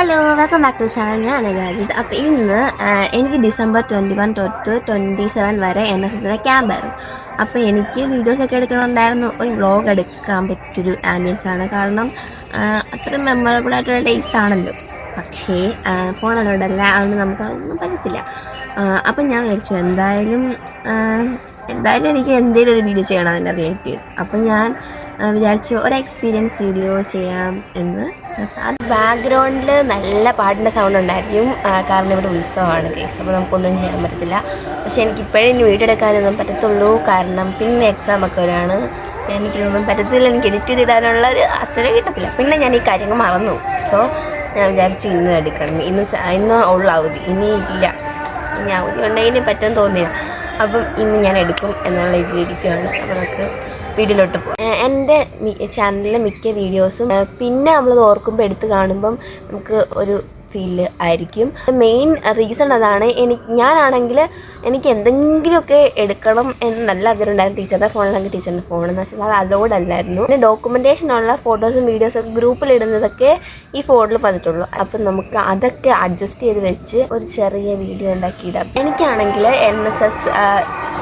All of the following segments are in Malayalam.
Hello welcome back to channel ഞാൻ അനുരാജിത് അപ്പോൾ ഇന്ന് എനിക്ക് ഡിസംബർ ട്വന്റി വൺ തൊട്ട് ട്വന്റി സെവൻ വരെ എൻ എസ് എസിലെ ക്യാമ്പായിരുന്നു അപ്പോൾ എനിക്ക് വീഡിയോസൊക്കെ എടുക്കണമുണ്ടായിരുന്നു ഒരു വ്ളോഗ് എടുക്കാൻ പറ്റിയൊരു ആണ്. കാരണം അത്ര മെമ്മറബിൾ ആയിട്ടുള്ള ഡേറ്റ്സ് ആണല്ലോ. പക്ഷേ ഫോണിലോടല്ല അതുകൊണ്ട് നമുക്ക് അതൊന്നും പറ്റത്തില്ല. അപ്പം ഞാൻ വിചാരിച്ചു എന്തായാലും എന്തായാലും എനിക്ക് എന്തെങ്കിലും ഒരു വീഡിയോ ചെയ്യണം അതിന്റെ റിലേറ്റീവ് അപ്പം ഞാൻ വിചാരിച്ചു ഒരു എക്സ്പീരിയൻസ് വീഡിയോ ചെയ്യാം എന്ന് ബാക്ക്ഗ്രൗണ്ടിൽ നല്ല പാട്ടിന്റെ സൗണ്ട് ഉണ്ടായിരിക്കും. കാരണം ഇവിടെ ഉത്സവമാണ് കേസ് അപ്പോൾ നമുക്കൊന്നും ചെയ്യാൻ പറ്റത്തില്ല. പക്ഷേ എനിക്ക് ഇപ്പോഴേ ഇനി വീഡിയോ എടുക്കാനൊന്നും പറ്റത്തുള്ളൂ. കാരണം പിന്നെ എക്സാം ഒക്കെ വരാണ്. എനിക്കൊന്നും പറ്റത്തില്ല. എനിക്ക് എഡിറ്റ് ചെയ്തിടാനുള്ള ഒരു അവസരം കിട്ടത്തില്ല. പിന്നെ ഞാൻ ഈ കാര്യങ്ങൾ മറന്നു. സോ ഞാൻ വിചാരിച്ചു ഇന്ന് എടുക്കണം. ഇന്ന് ഇന്ന് ഉള്ള അവധി. ഇനി ഇല്ല. ഇനി അവധി ഉണ്ടെങ്കിൽ പറ്റുമെന്ന് തോന്നിയില്ല അപ്പം ഇന്ന് ഞാൻ എടുക്കും എന്നുള്ള ഇതിലിരിക്കുകയാണ് അപ്പോൾ നമുക്ക് വീഡിയോയിലോട്ട് പോകും എന്റെ ചാനലിലെ മിക്ക വീഡിയോസും പിന്നെ നമ്മളത് ഓർക്കുമ്പോൾ എടുത്ത് കാണുമ്പം നമുക്ക് ഒരു ഫീൽ ആയിരിക്കും. മെയിൻ റീസൺ അതാണ് എനിക്ക് ഞാനാണെങ്കിൽ എനിക്ക് എന്തെങ്കിലുമൊക്കെ എടുക്കണം എന്ന് നല്ല അതിലുണ്ടായിരുന്നു ടീച്ചറുടെ ഫോണിലാണെങ്കിൽ ടീച്ചറിന്റെ ഫോൺ എന്ന് വെച്ചാൽ അത് അലോഡ് അല്ലായിരുന്നു പിന്നെ ഡോക്യുമെന്റേഷനുള്ള ഫോട്ടോസും ഗ്രൂപ്പിൽ ഇടുന്നതൊക്കെ ഈ ഫോണിൽ വന്നിട്ടുള്ളൂ. അപ്പം നമുക്ക് അതൊക്കെ അഡ്ജസ്റ്റ് ചെയ്ത് വെച്ച് ഒരു ചെറിയ വീഡിയോ ഉണ്ടാക്കിയിടാം. എനിക്കാണെങ്കിൽ എൻ എസ് എസ്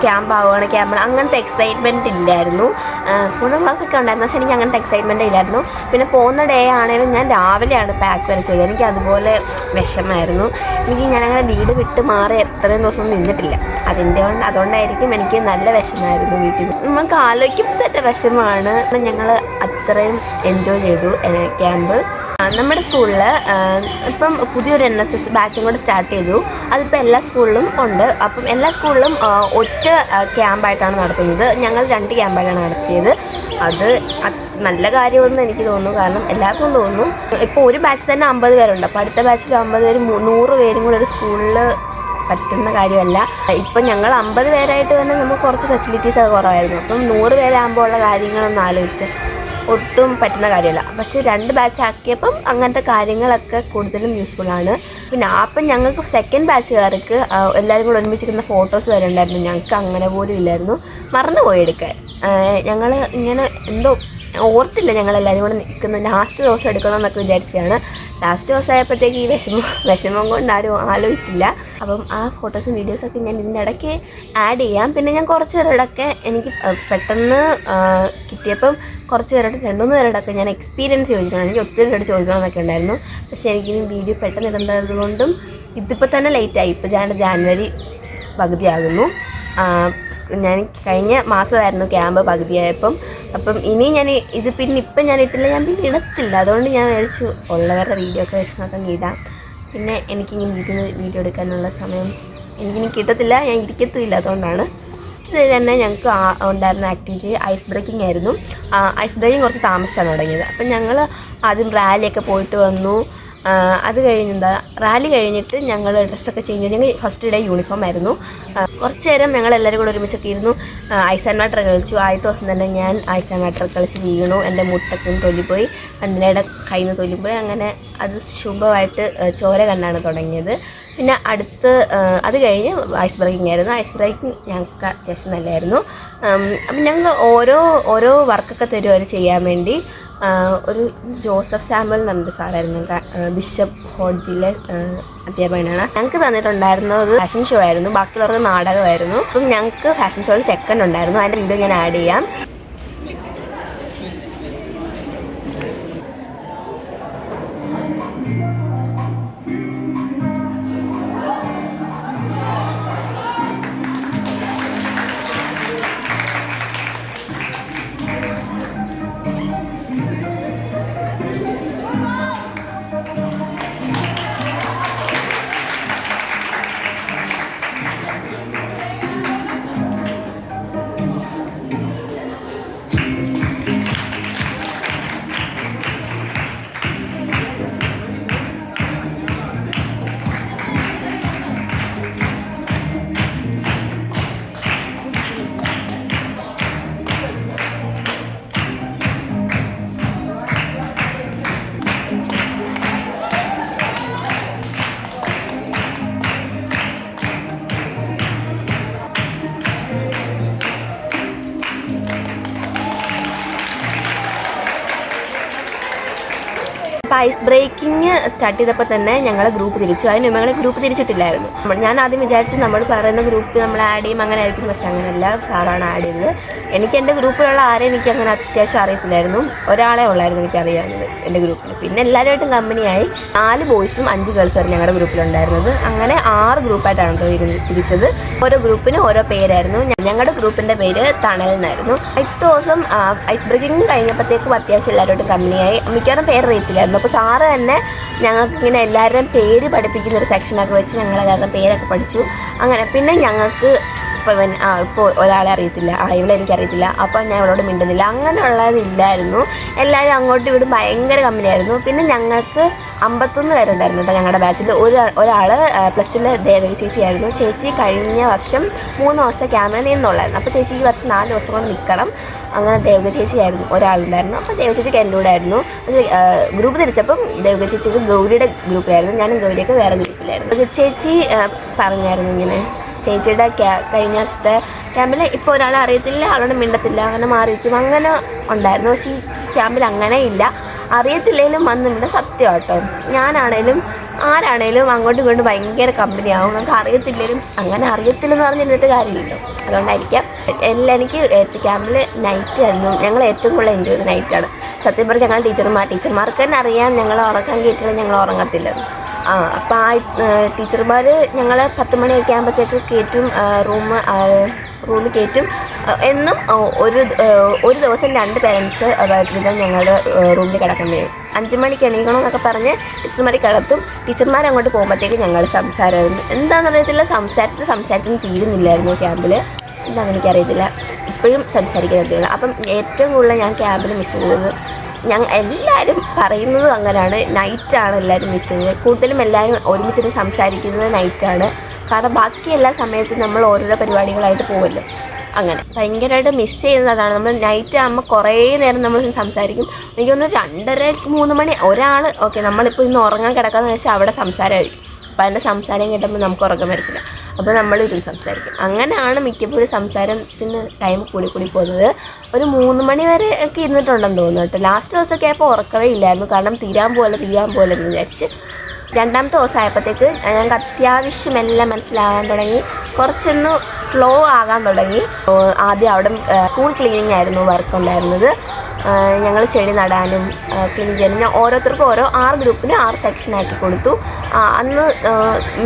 ക്യാമ്പ് ആവുകയാണ്. ക്യാമ്പ് അങ്ങനത്തെ എക്സൈറ്റ്മെന്റ് ഇല്ലായിരുന്നു. ഗുണങ്ങളൊക്കെ ഉണ്ടായിരുന്നു. പക്ഷേ എനിക്ക് അങ്ങനത്തെ എക്സൈറ്റ്മെന്റ് ഇല്ലായിരുന്നു. പിന്നെ പോകുന്ന ഡേ ആണെങ്കിലും ഞാൻ രാവിലെയാണ് പാക്ക് വരെ ചെയ്തത് എനിക്ക് അതുപോലെ വിഷമമായിരുന്നു. എനിക്ക് ഞാനങ്ങനെ വീട് വിട്ട് മാറി എത്രയും ദിവസം നിന്നിട്ടില്ല. അതിന്റെ കൊണ്ട് അതുകൊണ്ടായിരിക്കും എനിക്ക് നല്ല വിഷമമായിരുന്നു വീട്ടിൽ. നമ്മൾക്ക് ആലോചിക്കുമ്പോൾ തന്നെ വിഷമമാണ്. ഞങ്ങൾ അത്രയും എൻജോയ് ചെയ്തു ക്യാമ്പ് നമ്മുടെ സ്കൂളിൽ ഇപ്പം പുതിയൊരു എൻ എസ് എസ് ബാച്ചും കൂടെ സ്റ്റാർട്ട് ചെയ്തു. അതിപ്പോൾ എല്ലാ സ്കൂളിലും ഉണ്ട്. അപ്പം എല്ലാ സ്കൂളിലും ഒറ്റ ക്യാമ്പായിട്ടാണ് നടത്തുന്നത്. ഞങ്ങൾ രണ്ട് ക്യാമ്പായിട്ടാണ് നടത്തിയത്. അത് നല്ല കാര്യമെന്ന് എനിക്ക് തോന്നുന്നു. കാരണം എല്ലാവർക്കും തോന്നുന്നു. ഇപ്പോൾ ഒരു ബാച്ച് തന്നെ അമ്പത് പേരുണ്ട്. അപ്പോൾ അടുത്ത ബാച്ചിൽ അമ്പത് പേര് നൂറ് പേരും കൂടെ ഒരു സ്കൂളിൽ പറ്റുന്ന കാര്യമല്ല. ഇപ്പം ഞങ്ങൾ അമ്പത് പേരായിട്ട് തന്നെ നമുക്ക് കുറച്ച് ഫെസിലിറ്റീസ് ഒക്കെ കുറവായിരുന്നു. അപ്പം നൂറ് പേരാകുമ്പോൾ ഉള്ള കാര്യങ്ങളൊന്ന് ആലോചിച്ച് ഒട്ടും പറ്റുന്ന കാര്യമല്ല. പക്ഷേ രണ്ട് ബാച്ച് ആക്കിയപ്പം അങ്ങനത്തെ കാര്യങ്ങളൊക്കെ കൂടുതലും യൂസ്ഫുൾ ആണ്. പിന്നെ അപ്പം ഞങ്ങൾക്ക് സെക്കൻഡ് ബാച്ചുകാർക്ക് എല്ലാവരും കൂടെ ഒരുമിച്ചിരിക്കുന്ന ഫോട്ടോസ് വരെ ഉണ്ടായിരുന്നു ഞങ്ങൾക്ക് അങ്ങനെ പോലും ഇല്ലായിരുന്നു. മറന്നുപോയി എടുക്കാൻ. ഞങ്ങൾ ഇങ്ങനെ എന്തോ ഓർത്തില്ല ഞങ്ങളെല്ലാവരും കൂടെ നിൽക്കുന്ന ലാസ്റ്റ് ദിവസം എടുക്കണമെന്നൊക്കെ വിചാരിച്ചതാണ്. ലാസ്റ്റ് ദിവസം ആയപ്പോഴത്തേക്ക് ഈ വിഷമം വിഷമം കൊണ്ട് ആരും ആലോചിച്ചില്ല. അപ്പം ആ ഫോട്ടോസും വീഡിയോസൊക്കെ ഞാൻ ഇതിന്റെ ഇടയ്ക്ക് ആഡ് ചെയ്യാം. പിന്നെ ഞാൻ കുറച്ച് പേരോടൊക്കെ എനിക്ക് പെട്ടെന്ന് കിട്ടിയപ്പം കുറച്ച് പേരോട് രണ്ട് മൂന്ന് പേരോടൊക്കെ ഞാൻ എക്സ്പീരിയൻസ് ചോദിക്കണം. എനിക്ക് ഒത്തിരി പേരോട് ചോദിക്കണമെന്നൊക്കെ ഉണ്ടായിരുന്നു. പക്ഷേ ഈ വീഡിയോ പെട്ടെന്ന് ഇടേണ്ടതുകൊണ്ടും ഇതിപ്പോൾ തന്നെ ലേറ്റായി ഇപ്പോൾ ഞാൻ ജാനുവരി പകുതിയാകുന്നു. ഞാൻ കഴിഞ്ഞ മാസമായിരുന്നു ക്യാമ്പ് പകുതിയായപ്പം. അപ്പം ഇനി ഞാൻ ഇത് പിന്നെ ഇപ്പം ഞാൻ ഇട്ടില്ല ഞാൻ പിന്നെ ഇടത്തില്ല. അതുകൊണ്ട് ഞാൻ വിചാരിച്ചു ഉള്ളവരുടെ വീഡിയോ ഒക്കെ വെച്ച് നോക്കാൻ ഇടാം. പിന്നെ എനിക്കിങ്ങനെ വീട്ടിൽ വീഡിയോ എടുക്കാനുള്ള സമയം എനിക്കിനി കിട്ടത്തില്ല ഞാൻ ഇരിക്കത്തുമില്ല. അതുകൊണ്ടാണ് ഇത് തന്നെ ഞങ്ങൾക്ക് ഉണ്ടായിരുന്ന ആക്ടിവിറ്റി ഐസ് ബ്രേക്കിംഗ് ആയിരുന്നു. ഐസ് ബ്രേക്കിംഗ് കുറച്ച് താമസിച്ചാണ് തുടങ്ങിയത്. അപ്പം ഞങ്ങൾ ആദ്യം റാലിയൊക്കെ പോയിട്ട് വന്നു. ആ, കഴിഞ്ഞ് എന്താ റാലി കഴിഞ്ഞിട്ട് ഞങ്ങൾ ഡ്രസ്സൊക്കെ ചേഞ്ച് ഞങ്ങൾ ഫസ്റ്റ് ഡേ യൂണിഫോം ആയിരുന്നു. കുറച്ച് നേരം ഞങ്ങൾ എല്ലാവരും കൂടെ ഒരുമിച്ചൊക്കെ ഇരുന്നു. ഐസാൻ മാട്ടർ കളിച്ചു. ആദ്യത്തെ ദിവസം തന്നെ ഞാൻ ഐസാൻ മാട്ടർ കളിച്ച് വീണു. എന്റെ മുട്ടക്കും തൊല്ലിപ്പോയി അന്നയുടെ കയ്യിൽ നിന്ന് തൊല്ലിപ്പോയി അങ്ങനെ അത് ശുഭമായിട്ട് ചോര കണ്ടാണ് തുടങ്ങിയത്. പിന്നെ അടുത്ത് അത് കഴിഞ്ഞ് ഐസ് ബ്രേക്കിംഗ് ആയിരുന്നു. ഐസ് ബ്രേക്കിംഗ് ഞങ്ങൾക്ക് അത്യാവശ്യം നല്ലതായിരുന്നു അപ്പം ഞങ്ങൾ ഓരോ ഓരോ വർക്കൊക്കെ തരും അവർ ചെയ്യാൻ വേണ്ടി. ഒരു ജോസഫ് സാമ്പൽ എന്ന് പറഞ്ഞൊരു സാറായിരുന്നു. ബിഷപ്പ് ഹോഡ്ജിയിലെ അധ്യാപകനാണ്. ഞങ്ങൾക്ക് തന്നിട്ടുണ്ടായിരുന്നത് ഫാഷൻ ഷോ ആയിരുന്നു. ബാക്കിയുള്ളവർക്ക് നാടകമായിരുന്നു. അപ്പം ഞങ്ങൾക്ക് ഫാഷൻ ഷോയിൽ സെക്കൻഡ് ഉണ്ടായിരുന്നു. അതിന്റെ വീഡിയോ ഞാൻ ആഡ് ചെയ്യാം. ഐസ് സ്റ്റാർട്ട് ചെയ്തപ്പോൾ തന്നെ ഞങ്ങളെ ഗ്രൂപ്പ് തിരിച്ചു. അതിന് ഞങ്ങൾ ഗ്രൂപ്പ് തിരിച്ചിട്ടില്ലായിരുന്നു. ഞാൻ ആദ്യം വിചാരിച്ചു നമ്മൾ പറയുന്ന ഗ്രൂപ്പ് നമ്മൾ ആഡ് ചെയ്യും അങ്ങനെ ആയിരിക്കും. പക്ഷെ അങ്ങനെയല്ല സാറാണ് ആഡ് ചെയ്തത്. എനിക്ക് എന്റെ ഗ്രൂപ്പിലുള്ള ആരെ എനിക്ക് അങ്ങനെ അത്യാവശ്യം അറിയത്തില്ലായിരുന്നു. ഒരാളെ ഉള്ളായിരുന്നു എനിക്ക് അറിയാവുന്നത് എന്റെ ഗ്രൂപ്പിൽ പിന്നെ എല്ലാവരുമായിട്ടും കമ്പനിയായി നാല് ബോയ്സും അഞ്ച് ഗേൾസും ഞങ്ങളുടെ ഗ്രൂപ്പിലുണ്ടായിരുന്നത് അങ്ങനെ ആറ് ഗ്രൂപ്പായിട്ടാണ് തിരിച്ചത്. ഓരോ ഗ്രൂപ്പിന് ഓരോ പേരായിരുന്നു. ഞങ്ങളുടെ ഗ്രൂപ്പിന്റെ പേര് തണൽ എന്നായിരുന്നു. അടുത്ത ദിവസം ഐസ് ബ്രേക്കിംഗ് കഴിഞ്ഞപ്പോഴത്തേക്കും അത്യാവശ്യം എല്ലാവരോടും കമ്പനിയായി മിക്കവാറും പേര് അറിയത്തില്ലായിരുന്നു അപ്പോൾ സാറ് തന്നെ ഞങ്ങൾക്ക് ഇങ്ങനെ എല്ലാവരുടെയും പേര് പഠിപ്പിക്കുന്ന ഒരു സെക്ഷനൊക്കെ വെച്ച് ഞങ്ങൾ എല്ലാവരുടെയും പേരൊക്കെ പഠിച്ചു. അങ്ങനെ പിന്നെ ഞങ്ങൾക്ക് ഇപ്പോൾ ഇവൻ ആ ഇപ്പോൾ ഒരാളെ അറിയത്തില്ല. ആ ഇവളെ എനിക്കറിയത്തില്ല. അപ്പോൾ ഞാൻ ഇവളോട് മിണ്ടുന്നില്ല. അങ്ങനെയുള്ളതില്ലായിരുന്നു എല്ലാവരും അങ്ങോട്ടും ഇവിടും ഭയങ്കര കമ്പനിയായിരുന്നു പിന്നെ ഞങ്ങൾക്ക് അമ്പത്തൊന്ന് പേരുണ്ടായിരുന്നു കേട്ടോ ഞങ്ങളുടെ ബാച്ചിൽ ഒരു ഒരാൾ പ്ലസ് ടുവിലെ ദേവകി ചേച്ചിയായിരുന്നു ചേച്ചി കഴിഞ്ഞ വർഷം മൂന്ന് ദിവസം ക്യാമറ നിന്നുള്ളായിരുന്നു അപ്പോൾ ചേച്ചി ഈ വർഷം നാല് ദിവസം കൊണ്ട് നിൽക്കണം അങ്ങനെ ദേവക ചേച്ചിയായിരുന്നു ഒരാളുണ്ടായിരുന്നു. അപ്പോൾ ദേവ ചേച്ചിക്ക് എന്റെ കൂടെ ആയിരുന്നു. പക്ഷേ ഗ്രൂപ്പ് തിരിച്ചപ്പം ദേവക ചേച്ചിക്ക് ഗൗരിയുടെ ഗ്രൂപ്പിലായിരുന്നു ഞാനും ഗൗരിയൊക്കെ വേറെ ഗ്രൂപ്പിലായിരുന്നു ചേച്ചി പറഞ്ഞായിരുന്നു ഇങ്ങനെ. ചേച്ചിയുടെ കഴിഞ്ഞ വർഷത്തെ ക്യാമ്പിൽ ഇപ്പോൾ ഒരാളെ അറിയത്തില്ല ആളോട് മിണ്ടത്തില്ല അങ്ങനെ മാറിയിരിക്കും. അങ്ങനെ ഉണ്ടായിരുന്നു. പക്ഷേ ഈ ക്യാമ്പിൽ അങ്ങനെ ഇല്ല. അറിയത്തില്ലെങ്കിലും വന്ന് ഇവിടെ സത്യം കേട്ടോ ഞാനാണേലും ആരാണേലും അങ്ങോട്ടും ഇങ്ങോട്ടും ഭയങ്കര കമ്പനിയാവും. നമുക്ക് അറിയത്തില്ലെങ്കിലും അങ്ങനെ അറിയത്തില്ലെന്ന് പറഞ്ഞിരുന്നിട്ട് കാര്യമില്ലല്ലോ. അതുകൊണ്ടായിരിക്കാം. എല്ലാം എനിക്ക് ക്യാമ്പിൽ നൈറ്റ് ആയിരുന്നു. ഞങ്ങൾ ഏറ്റവും കൂടുതൽ എൻജോയ് ചെയ്ത നൈറ്റാണ് സത്യം പറഞ്ഞാൽ ഞങ്ങൾ ടീച്ചർമാർ ടീച്ചർമാർക്ക് തന്നെ അറിയാം. ഞങ്ങൾ ഉറക്കാൻ കയറ്റിയാൽ ഞങ്ങൾ ഉറങ്ങത്തില്ലെന്ന് ആ അപ്പോൾ ആ ടീച്ചർമാർ ഞങ്ങളെ പത്ത് മണിയൊക്കെ ആകുമ്പോഴത്തേക്ക് കയറ്റും റൂം റൂമിൽ കയറ്റും എന്നും ഒരു ഒരു ദിവസം രണ്ട് പേരൻസ് വീതം ഞങ്ങളുടെ റൂമിൽ കിടക്കാൻ വരും. അഞ്ച് മണിക്ക് എണീക്കണം എന്നൊക്കെ പറഞ്ഞ് ടീച്ചർമാർ കിടത്തും. ടീച്ചർമാർ അങ്ങോട്ട് പോകുമ്പോഴത്തേക്ക് ഞങ്ങൾ സംസാരമായിരുന്നു എന്താണെന്ന് അറിയത്തില്ല. സംസാരത്തിൽ സംസാരിച്ചൊന്നും തീരുന്നില്ലായിരുന്നു ക്യാമ്പിൽ എന്താണെന്ന് എനിക്കറിയത്തില്ല. ഇപ്പോഴും സംസാരിക്കുന്നില്ല അപ്പം ഏറ്റവും കൂടുതൽ ഞാൻ ക്യാമ്പിൽ മിസ് ചെയ്തത് ഞങ്ങൾ എല്ലാവരും പറയുന്നതും അങ്ങനെയാണ്. നൈറ്റാണ് എല്ലാവരും മിസ് ചെയ്യുന്നത്. കൂടുതലും എല്ലാവരും ഒരുമിച്ചിട്ട് സംസാരിക്കുന്നത് നൈറ്റാണ് കാരണം ബാക്കി എല്ലാ സമയത്തും നമ്മൾ ഓരോരോ പരിപാടികളായിട്ട് പോകുമല്ലോ അങ്ങനെ. ഭയങ്കരമായിട്ട് മിസ് ചെയ്യുന്നതാണ്. നമ്മൾ നൈറ്റ് ആകുമ്പോൾ കുറേ നേരം നമ്മൾ സംസാരിക്കും. എനിക്കൊന്ന് രണ്ടര മൂന്ന് മണി ഒരാൾ ഓക്കെ നമ്മളിപ്പോൾ ഇന്ന് ഉറങ്ങാൻ കിടക്കാന്ന് വെച്ചാൽ അവിടെ സംസാരമായിരിക്കും അപ്പോൾ അതിന്റെ സംസാരം കേട്ടപ്പോൾ നമുക്ക് ഉറക്കം വരത്തില്ല. അപ്പോൾ നമ്മൾ ഇരുന്ന് സംസാരിക്കും. അങ്ങനെയാണ് മിക്കപ്പോഴും സംസാരത്തിന് ടൈം കൂടി കൂടി പോകുന്നത്. ഒരു മൂന്ന് മണി വരെ ഒക്കെ ഇരുന്നിട്ടുണ്ടെന്ന് തോന്നുന്നു കേട്ടോ. ലാസ്റ്റ് ദിവസമൊക്കെ ആയപ്പോൾ ഉറക്കവേ ഇല്ലായിരുന്നു. കാരണം തീരാൻ പോലെ തീരാൻ പോലെ എന്ന് വിചാരിച്ച്. രണ്ടാമത്തെ ദിവസം ആയപ്പോഴത്തേക്ക് ഞങ്ങൾക്ക് അത്യാവശ്യം എല്ലാം മനസ്സിലാകാൻ തുടങ്ങി. കുറച്ചൊന്ന് ഫ്ലോ ആകാൻ തുടങ്ങി. ആദ്യം അവിടെ സ്കൂൾ ക്ലീനിങ് ആയിരുന്നു വർക്ക് ഉണ്ടായിരുന്നത്. ഞങ്ങൾ ചെടി നടാനും ക്ലീൻ ചെയ്യാനും. ഞാൻ ഓരോരുത്തർക്കും ഓരോ ആറ് ഗ്രൂപ്പിന് ആറ് സെക്ഷനാക്കി കൊടുത്തു. അന്ന്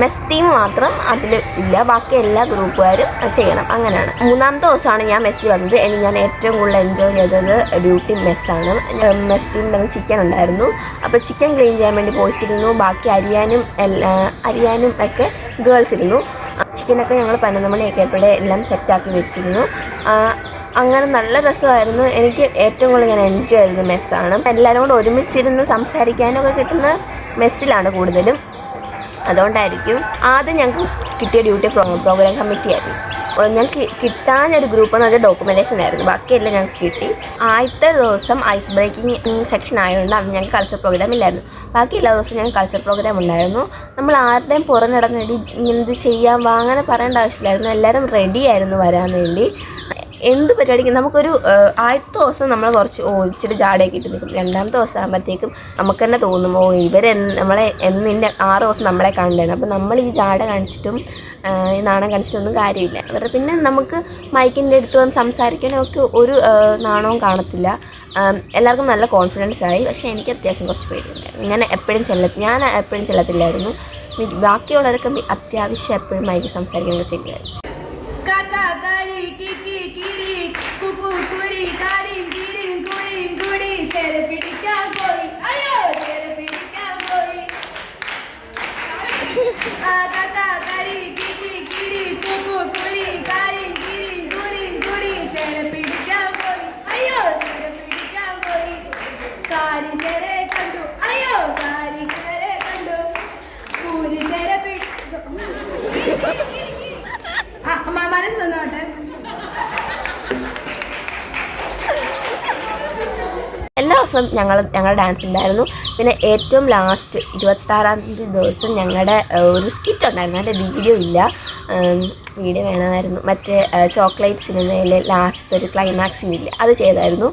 മെസ് ടീം മാത്രം അതിൽ ഇല്ല. ബാക്കി എല്ലാ ഗ്രൂപ്പുകാരും ചെയ്യണം. അങ്ങനെയാണ്. മൂന്നാമത്തെ ദിവസമാണ് ഞാൻ മെസ്സിൽ വന്നത്. എനിക്ക് ഞാൻ ഏറ്റവും കൂടുതൽ എൻജോയ് ചെയ്തത് ഡ്യൂട്ടി മെസ്സാണ് മെസ് ടീം ടീമിൽ ചിക്കൻ ഉണ്ടായിരുന്നു. അപ്പോൾ ചിക്കൻ ക്ലീൻ ചെയ്യാൻ വേണ്ടി പോയിച്ചിരുന്നു. ബാക്കി അരിയാനും എല്ലാ അരിയാനും ഒക്കെ ഗേൾസ് ഇരുന്നു ചിക്കനൊക്കെ ഞങ്ങൾ പതിനൊന്ന് മണിയൊക്കെ എപ്പോഴേ എല്ലാം സെറ്റാക്കി വെച്ചിരുന്നു. അങ്ങനെ നല്ല രസമായിരുന്നു. എനിക്ക് ഏറ്റവും കൂടുതൽ ഞാൻ എൻജോയ് ചെയ്തത് മെസ്സാണ് എല്ലാവരും കൂടെ ഒരുമിച്ചിരുന്ന് സംസാരിക്കാനൊക്കെ കിട്ടുന്ന മെസ്സിലാണ് കൂടുതലും. അതുകൊണ്ടായിരിക്കും ആദ്യം ഞങ്ങൾക്ക് കിട്ടിയ ഡ്യൂട്ടി പ്രോ പ്രോഗ്രാം കമ്മിറ്റി ആയിരുന്നു. ഞങ്ങൾക്ക് കിട്ടാനൊരു ഗ്രൂപ്പ് എന്ന് പറഞ്ഞാൽ ഡോക്യുമെന്റേഷൻ ആയിരുന്നു. ബാക്കിയെല്ലാം ഞങ്ങൾക്ക് കിട്ടി. ആദ്യത്തെ ദിവസം ഐസ് ബ്രേക്കിംഗ് സെക്ഷൻ ആയതുകൊണ്ട് അന്ന് ഞങ്ങൾക്ക് കൾച്ചർ പ്രോഗ്രാം ഇല്ലായിരുന്നു. ബാക്കി എല്ലാ ദിവസവും ഞങ്ങൾക്ക് കൾച്ചർ പ്രോഗ്രാം ഉണ്ടായിരുന്നു. നമ്മൾ ആരുടെയും പുറം നടന്നിട്ട് ഇങ്ങനെ ചെയ്യാൻ വാ അങ്ങനെ പറയേണ്ട ആവശ്യമില്ലായിരുന്നു. എല്ലാവരും റെഡി ആയിരുന്നു വരാൻ വേണ്ടി. എന്ത് പരിപാടിക്കും? നമുക്കൊരു ആദ്യത്തെ ദിവസം നമ്മൾ കുറച്ച് ഓ ഇച്ചിരി ജാടയൊക്കെ ഇട്ട് നിൽക്കും. രണ്ടാമത്തെ ദിവസം ആകുമ്പോഴത്തേക്കും നമുക്ക് തന്നെ തോന്നും ഓ ഇവർ നമ്മളെ എന്നിന്റെ ആറ് ദിവസം നമ്മളെ കണ്ടാണ് അപ്പോൾ നമ്മൾ ഈ ജാട കാണിച്ചിട്ടും ഈ നാണം കാണിച്ചിട്ടൊന്നും കാര്യമില്ല. അവരുടെ പിന്നെ നമുക്ക് മൈക്കിന്റെ അടുത്ത് വന്ന് സംസാരിക്കാനും ഒക്കെ ഒരു നാണവും കാണത്തില്ല. എല്ലാവർക്കും നല്ല കോൺഫിഡൻസ് ആയി. പക്ഷേ എനിക്ക് അത്യാവശ്യം കുറച്ച് പേടിയുണ്ടായിരുന്നു. ഞാൻ എപ്പോഴും ചെല്ല ഞാൻ എപ്പോഴും ചെല്ലത്തില്ലായിരുന്നു. ബാക്കിയുള്ളവരൊക്കെ അത്യാവശ്യം എപ്പോഴും മൈക്ക് സംസാരിക്കുകയൊക്കെ ചെയ്യുമായിരുന്നു kuri, പിടിക്കാൻ പോയി. അയ്യോ പിടിക്കാൻ പോയി. ആ കക്ക കരി കിക്കി കിരി കുക്കു കുരി കുരി പോയി. അയ്യോ പിടിക്കാൻ പോയി. കാരി tere കണ്ടു. അയ്യോ കാരി tere കണ്ടു. കൂരി പിടിച്ചു മനസ്സ് നിന്നോട്ടെ. ദിവസം ഞങ്ങൾ ഞങ്ങളുടെ ഡാൻസ് ഉണ്ടായിരുന്നു. പിന്നെ ഏറ്റവും ലാസ്റ്റ് ഇരുപത്താറാം തീയതി ദിവസം ഞങ്ങളുടെ ഒരു സ്കിറ്റ് ഉണ്ടായിരുന്നു. അതിന്റെ വീഡിയോ ഇല്ല. വീഡിയോ വേണമായിരുന്നു. മറ്റേ ചോക്ലേറ്റ് സിനിമയിലെ ലാസ്റ്റ് ഒരു ക്ലൈമാക്സ് ഇല്ല അത് ചെയ്തായിരുന്നു.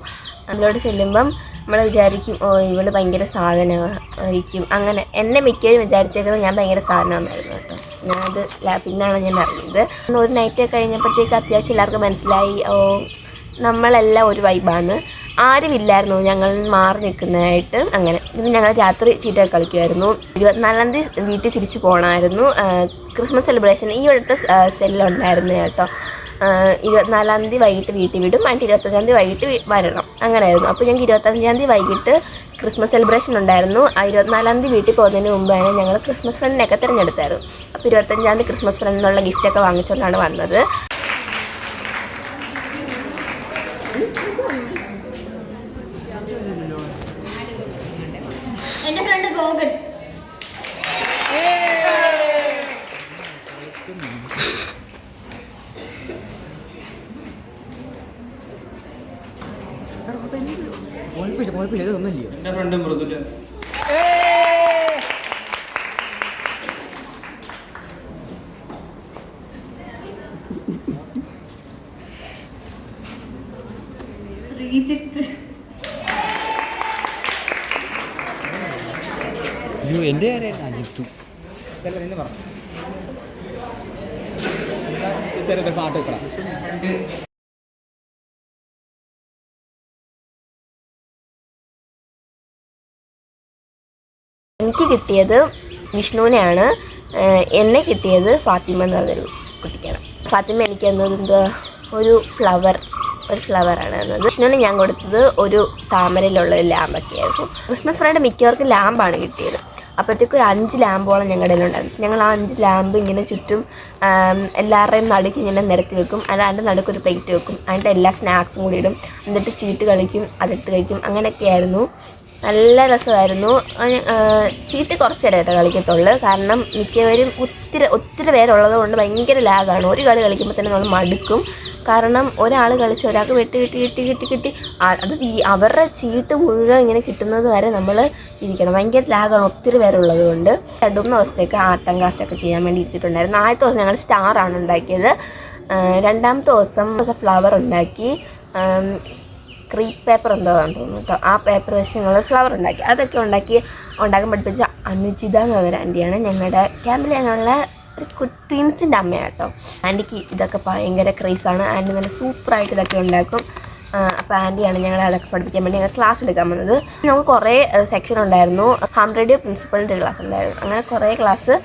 നമ്മളോട് ചെല്ലുമ്പം നമ്മൾ വിചാരിക്കും ഓ ഇവൾ ഭയങ്കര സാധനമായിരിക്കും. അങ്ങനെ എന്നെ മിക്കവരും വിചാരിച്ചേക്കുന്നത് ഞാൻ ഭയങ്കര സാധനമായിരുന്നു കേട്ടോ. ഞാനത് പിന്നാണ് ഞാൻ അറിഞ്ഞത്. ഒരു നൈറ്റ് കഴിഞ്ഞപ്പോഴത്തേക്ക് അത്യാവശ്യം എല്ലാവർക്കും മനസ്സിലായി ഓ നമ്മളെല്ലാം ഒരു വൈബാണ് ആരുമില്ലായിരുന്നു ഞങ്ങൾ മാറി നിൽക്കുന്നതായിട്ട് അങ്ങനെ. പിന്നെ ഞങ്ങൾ രാത്രി ചീട്ട കളിക്കുമായിരുന്നു. ഇരുപത്തിനാലാം തീയതി വീട്ടിൽ തിരിച്ചു പോകണമായിരുന്നു. ക്രിസ്മസ് സെലിബ്രേഷൻ ഈ അടുത്ത സെല്ലുണ്ടായിരുന്നു കേട്ടോ. ഇരുപത്തിനാലാം തീയതി വൈകിട്ട് വീട്ടിൽ വിടും. അതിന്റെ ഇരുപത്തഞ്ചാം തീയതി വൈകിട്ട് വരണം. അങ്ങനെയായിരുന്നു. അപ്പോൾ ഞങ്ങൾക്ക് ഇരുപത്തഞ്ചാം തീയതി വൈകിട്ട് ക്രിസ്മസ് സെലിബ്രേഷൻ ഉണ്ടായിരുന്നു. ആ ഇരുപത്തിനാലാം തീയതി വീട്ടിൽ പോകുന്നതിന് മുമ്പാണ് ഞങ്ങൾ ക്രിസ്മസ് ഫ്രണ്ടിനെയൊക്കെ തിരഞ്ഞെടുത്തായിരുന്നു. അപ്പോൾ ഇരുപത്തഞ്ചാം തീയതി ക്രിസ്മസ് ഫ്രണ്ടിനുള്ള ഗിഫ്റ്റൊക്കെ വാങ്ങിച്ചുകൊണ്ടാണ് വന്നത്. ശ്രീജിത്ത് അയ്യോ എന്റെ കാര്യം അജിത്തു. പാട്ട് വെക്കണം എനിക്ക് കിട്ടിയത് വിഷ്ണുവിനെയാണ്. എന്നെ കിട്ടിയത് ഫാത്തിമ എന്ന് പറഞ്ഞൊരു കുട്ടിക്കാണ്. ഫാത്തിമ എനിക്ക് തന്നത് എന്താ? ഒരു ഫ്ലവർ. ഒരു ഫ്ലവറാണ് തന്നത്. വിഷ്ണുവിന് ഞാൻ കൊടുത്തത് ഒരു താമരയിലുള്ള ഒരു ലാമ്പൊക്കെ ആയിരുന്നു ക്രിസ്മസ് ഫ്രണ്ട് മിക്കവർക്കും ലാമ്പാണ് കിട്ടിയത്. അപ്പോഴത്തേക്കും ഒരു അഞ്ച് ലാമ്പോളം ഞങ്ങളുടെ കയ്യിലുണ്ടായിരുന്നു. ഞങ്ങൾ ആ അഞ്ച് ലാമ്പ് ഇങ്ങനെ ചുറ്റും എല്ലാവരുടെയും നടുക്ക് ഇങ്ങനെ നിരത്തി വെക്കും. അതിന്റെ നടുക്ക് ഒരു പ്ലേറ്റ് വെക്കും. അതിന്റെ എല്ലാ സ്നാക്സും കൂടി ഇടും. എന്നിട്ട് ചീട്ട് കളിക്കും അതെടുത്ത് കഴിക്കും. അങ്ങനെയൊക്കെയായിരുന്നു. നല്ല രസമായിരുന്നു. ചീട്ട് കുറച്ചിടെ കേട്ടോ കളിക്കത്തുള്ളൂ. കാരണം മിക്കവരും ഒത്തിരി ഒത്തിരി പേരുള്ളത് കൊണ്ട് ഭയങ്കര ലാഗാണ്. ഒരു കളി കളിക്കുമ്പോൾ തന്നെ നമ്മൾ മടുക്കും. കാരണം ഒരാൾ കളിച്ച് ഒരാൾക്ക് വെട്ടി കിട്ടി കിട്ടി കിട്ടി കിട്ടി അത് അവരുടെ ചീട്ട് മുഴുവൻ ഇങ്ങനെ കിട്ടുന്നത് വരെ നമ്മൾ ഇരിക്കണം. ഭയങ്കര ലാഗാണ് ഒത്തിരി പേരുള്ളത് കൊണ്ട്. രണ്ടുമൂന്ന് ദിവസത്തേക്ക് ആർട്ട് ദിവസത്തേക്ക് ആട്ടം ഒക്കെ ചെയ്യാൻ വേണ്ടി ഇരുത്തിയിട്ടുണ്ടായിരുന്നു ആദ്യത്തെ ദിവസം ഞങ്ങൾ സ്റ്റാറാണ് ഉണ്ടാക്കിയത്. രണ്ടാമത്തെ ദിവസം ഫ്ലവർ ഉണ്ടാക്കി. ക്രീപ്പ് പേപ്പർ എന്തോ ആണെന്ന് തോന്നുന്നു കേട്ടോ ആ പേപ്പർ വെച്ച് ഞങ്ങൾ ഫ്ലവർ ഉണ്ടാക്കി. അതൊക്കെ ഉണ്ടാക്കി ഉണ്ടാക്കാൻ പഠിപ്പിച്ച അനുചിത എന്ന് പറഞ്ഞൊരു ആന്റിയാണ് ഞങ്ങളുടെ ക്യാമ്പിൽ ഞങ്ങളുടെ ഒരു ട്വിൻസിന്റെ അമ്മയാണ് കേട്ടോ ആന്റിക്ക് ഇതൊക്കെ ഭയങ്കര ക്രേസാണ് ആന്റി നല്ല സൂപ്പറായിട്ട് ഇതൊക്കെ ഉണ്ടാക്കും. അപ്പോൾ ആന്റിയാണ് ഞങ്ങളെ അതൊക്കെ പഠിപ്പിക്കാൻ വേണ്ടി ഞങ്ങൾ ക്ലാസ് എടുക്കാൻ വന്നത്. നമുക്ക് കുറേ സെക്ഷൻ ഉണ്ടായിരുന്നു. ഹൺഡ്രഡ് പ്രിൻസിപ്പളിന്റെ ക്ലാസ് ഉണ്ടായിരുന്നു. അങ്ങനെ കുറേ ക്ലാസ്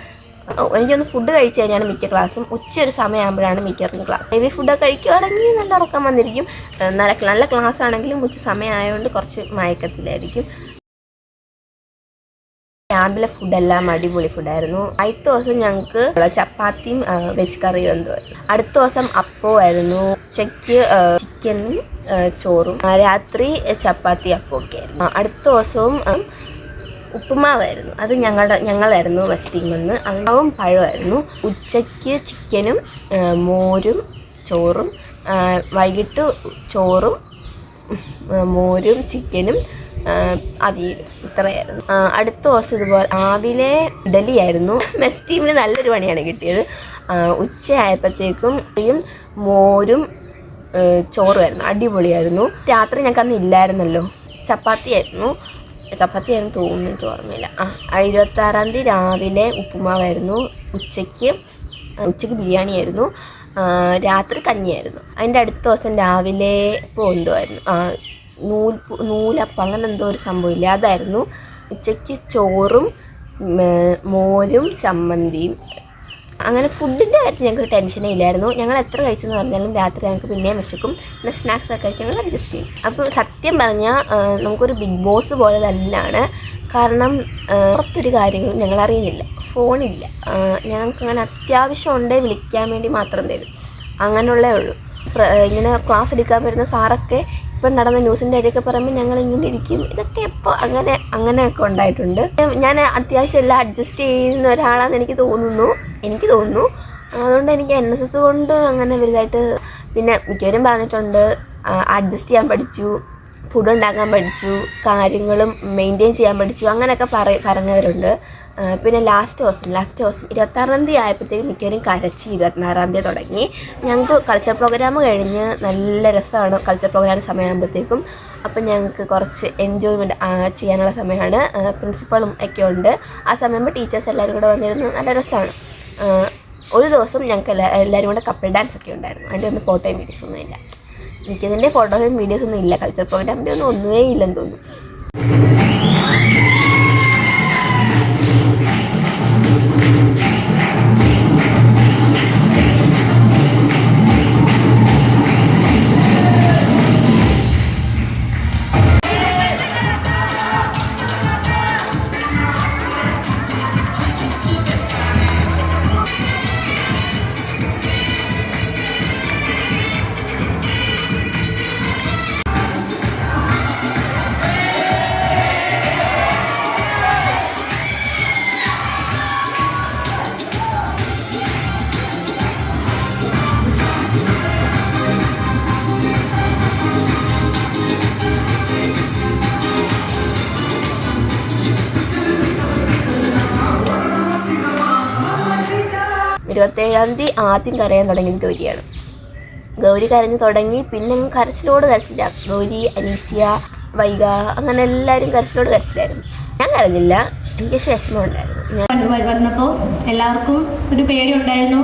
എനിക്കൊന്ന് ഫുഡ് കഴിച്ചു കഴിഞ്ഞാണ് മിക്ക ക്ലാസ്സും ഉച്ച ഒരു സമയമാകുമ്പോഴാണ് മിക്കവർക്കും ക്ലാസ് ഹെവി ഫുഡൊക്കെ കഴിക്കുകയാണെങ്കിൽ നല്ല ഉറക്കം വന്നിരിക്കും. നല്ല നല്ല ക്ലാസ് ആണെങ്കിലും ഉച്ച സമയമായതുകൊണ്ട് കുറച്ച് മയക്കത്തിലായിരിക്കും. ക്യാമ്പിലെ ഫുഡെല്ലാം അടിപൊളി ഫുഡായിരുന്നു അടുത്ത ദിവസം ഞങ്ങൾക്ക് ചപ്പാത്തിയും വെജ് കറിയും എന്തോ അടുത്ത ദിവസം അപ്പമായിരുന്നു ഉച്ചയ്ക്ക് ചിക്കനും ചോറും രാത്രി ചപ്പാത്തി അപ്പമൊക്കെ ആയിരുന്നു. അടുത്ത ദിവസവും ഉപ്പുമാവായിരുന്നു. അത് ഞങ്ങളുടെ ഞങ്ങളായിരുന്നു വെസ്റ്റ് ടീമിൽ നിന്ന് പഴമായിരുന്നു. ഉച്ചയ്ക്ക് ചിക്കനും മോരും ചോറും വൈകിട്ട് ചോറും മോരും ചിക്കനും അവിയലും ഇത്രയായിരുന്നു. അടുത്ത ദിവസം ഇതുപോലെ രാവിലെ ഇഡലിയായിരുന്നു. മെസ് ടീമിന് നല്ലൊരു പണിയാണ് കിട്ടിയത്. ഉച്ചയായപ്പോഴത്തേക്കും മോരും ചോറുമായിരുന്നു. അടിപൊളിയായിരുന്നു. രാത്രി ഞങ്ങൾക്ക് അന്ന് ഇല്ലായിരുന്നല്ലോ. ചപ്പാത്തിയായിരുന്നു. ചപ്പാത്തിയായിരുന്നു തോന്നുന്നു എനിക്ക് ഓർമ്മയില്ല. ആ ഇരുപത്താറാം തീയതി രാവിലെ ഉപ്പുമാവായിരുന്നു. ഉച്ചയ്ക്ക് ഉച്ചയ്ക്ക് ബിരിയാണി ആയിരുന്നു രാത്രി കഞ്ഞിയായിരുന്നു. അതിന്റെ അടുത്ത ദിവസം രാവിലെ ഇപ്പോൾ എന്തോ ആയിരുന്നു നൂൽ നൂലപ്പം അങ്ങനെ എന്തോ ഒരു സംഭവമില്ല അതായിരുന്നു ഉച്ചയ്ക്ക് ചോറും മോരും ചമ്മന്തിയും അങ്ങനെ ഫുഡിന്റെ കാര്യത്തിൽ ഞങ്ങൾക്ക് ടെൻഷനേ ഇല്ലായിരുന്നു. ഞങ്ങൾ എത്ര കഴിച്ചെന്ന് പറഞ്ഞാലും രാത്രി ഞങ്ങൾക്ക് പിന്നെയും വിശക്കും. പിന്നെ സ്നാക്സ് ഒക്കെ കഴിച്ച് ഞങ്ങൾ അഡ്ജസ്റ്റ് ചെയ്യും. അപ്പോൾ സത്യം പറഞ്ഞാൽ നമുക്കൊരു ബിഗ് ബോസ് പോലെ തന്നെയാണ്. കാരണം പുറത്തൊരു കാര്യങ്ങളും ഞങ്ങൾ അറിയുന്നില്ല. ഫോണില്ല ഞങ്ങൾക്ക് അങ്ങനെ അത്യാവശ്യം ഉണ്ടേ വിളിക്കാൻ വേണ്ടി മാത്രം തരും. അങ്ങനെയുള്ളേ ഉള്ളൂ. ഇങ്ങനെ ക്ലാസ് എടുക്കാൻ വരുന്ന സാറൊക്കെ ഇപ്പം നടന്ന ന്യൂസിന്റെ ഇടയൊക്കെ പറയുമ്പോൾ ഞങ്ങൾ ഇങ്ങനെ ഇരിക്കും. ഇതൊക്കെ ഇപ്പോൾ അങ്ങനെ അങ്ങനെയൊക്കെ ഉണ്ടായിട്ടുണ്ട്. ഞാൻ അത്യാവശ്യം എല്ലാം അഡ്ജസ്റ്റ് ചെയ്യുന്ന ഒരാളാണെന്ന് എനിക്ക് തോന്നുന്നു. എനിക്ക് തോന്നുന്നു. അതുകൊണ്ട് എനിക്ക് എൻ എസ് എസ് കൊണ്ട് അങ്ങനെ വലുതായിട്ട് പിന്നെ മിക്കവരും പറഞ്ഞിട്ടുണ്ട് അഡ്ജസ്റ്റ് ചെയ്യാൻ പഠിച്ചു ഫുഡ് ഉണ്ടാക്കാൻ പഠിച്ചു കാര്യങ്ങളും മെയിന്റെയിൻ ചെയ്യാൻ പഠിച്ചു അങ്ങനെയൊക്കെ പറ പറഞ്ഞവരുണ്ട്. പിന്നെ ലാസ്റ്റ് ദിവസം ലാസ്റ്റ് ദിവസം ഇരുപത്താറാം തീയതി ആയപ്പോഴത്തേക്കും മിക്കവരും കരച്ചിൽ ഇരുപത്തിനാറാം തീയതി തുടങ്ങി. ഞങ്ങൾക്ക് കൾച്ചർ പ്രോഗ്രാം കഴിഞ്ഞ് നല്ല രസമാണ് കൾച്ചർ പ്രോഗ്രാം സമയമാകുമ്പോഴത്തേക്കും. അപ്പം ഞങ്ങൾക്ക് കുറച്ച് എൻജോയ്മെന്റ് ചെയ്യാനുള്ള സമയമാണ്. പ്രിൻസിപ്പളും ഒക്കെ ഉണ്ട്. ആ സമയമാകുമ്പോൾ ടീച്ചേഴ്സ് എല്ലാവരും കൂടെ വന്നിരുന്നു നല്ല രസമാണ്. ഒരു ദിവസം ഞങ്ങൾക്ക് എല്ലാ എല്ലാവരും കൂടെ കപ്പിൾ ഡാൻസ് ഒക്കെ ഉണ്ടായിരുന്നു. അതിന്റെ ഒന്നും ഫോട്ടോയും വീഡിയോസ് ഒന്നും ഇല്ല. എനിക്കതിന്റെ ഫോട്ടോസും വീഡിയോസ് ഒന്നും ഇല്ല. കൾച്ചർ പ്രോഗ്രാമിന്റെ ഒന്നും ഒന്നുമേ ഇല്ലെന്ന് തോന്നുന്നു. തീയതി ആദ്യം കരയാൻ തുടങ്ങിയത് ഗൗരിയാണ്. ഗൗരി കരഞ്ഞു തുടങ്ങി പിന്നെ കരച്ചിലോട് കരച്ചില്ല. ഗൗരി അനീസിയ വൈഗ അങ്ങനെ എല്ലാവരും കരച്ചിലോട് കരച്ചിലായിരുന്നു. ഞാൻ കരഞ്ഞില്ല എനിക്ക് ശേഷമുണ്ടായിരുന്നു ഞാൻ വന്നപ്പോൾ എല്ലാവർക്കും ഒരു പേടി ഉണ്ടായിരുന്നു